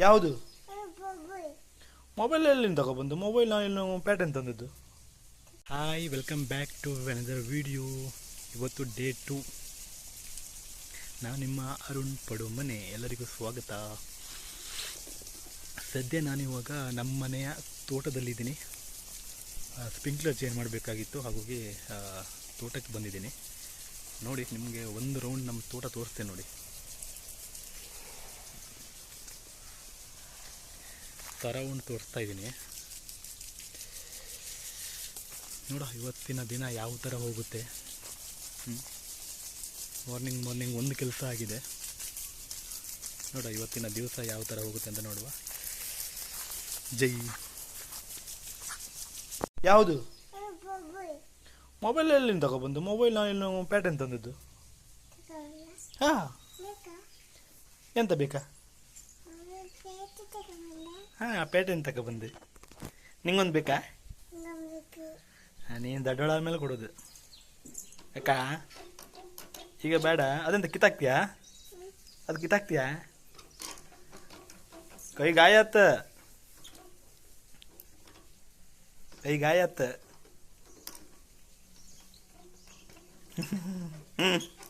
ಯಾವುದು? ಮೊಬೈಲ್ ಎಲ್ಲಿಂದ ತಗೊಬಂದು? ಮೊಬೈಲ್ ನಾನು ಪ್ಯಾಟರ್ನ್ ತಂದದ್ದು? Hi welcome back to another video ಇವತ್ತು ಡೇ ಟು ನಾನು ನಿಮ್ಮ ಅರುಣ್ ಪಡು ಮನೆ ಎಲ್ಲರಿಗೂ ಸ್ವಾಗತ. ಸದ್ಯ ನಾನಿವಾಗ ನಮ್ಮ ಮನೆಯ ತೋಟದಲ್ಲಿದ್ದೀನಿ. ಸ್ಪ್ರಿಂಕ್ಲರ್ ಚೇಂಜ್ ಮಾಡಬೇಕಾಗಿತ್ತು. ಹಾಗಾಗಿ ತೋಟಕ್ಕೆ ಬಂದಿದ್ದೀನಿ. ನೋಡಿ ನಿಮಗೆ ಒಂದು ರೌಂಡ್ ನಮ್ಮ ತೋಟ ತೋರಿಸ್ತೇನೆ ನೋಡಿ. ಸರೌಂಡ್ ತೋರಿಸ್ತಾ ಇದ್ದೀನಿ. ನೋಡ ಇವತ್ತಿನ ದಿನ ಯಾವ ಥರ ಹೋಗುತ್ತೆ. ಮಾರ್ನಿಂಗ್ ಮಾರ್ನಿಂಗ್ ಒಂದು ಕೆಲಸ ಆಗಿದೆ. ನೋಡ ಇವತ್ತಿನ ದಿವಸ ಯಾವ ಥರ ಹೋಗುತ್ತೆ ಅಂತ ನೋಡುವ. ಜೈ. ಯಾವುದು? ಮೊಬೈಲ್ ಎಲ್ಲಿಂದ ತಗೊಬಂದು? ಮೊಬೈಲ್ ನಾನು ಪ್ಯಾಟರ್ನ್ ತಂದದ್ದು? ಹಾಂ. ಎಂತ ಬೇಕಾ? ಹಾಂ ತಕ ತಗೊಬಂದೆ ನಿಂಗೊಂದು ಬೇಕಾ? ನೀನು ದಡ್ಡೋಳ ಮೇಲೆ ಕೊಡೋದು. ಅಕ್ಕ ಈಗ ಬೇಡ. ಅದೆಂತ, ಕಿತ್ತಾಕ್ತೀಯಾ? ಅದು ಕಿತ್ತಾಕ್ತೀಯಾ? ಕೈ ಗಾಯ ಕೈ ಗಾಯ ಹ್ಞೂ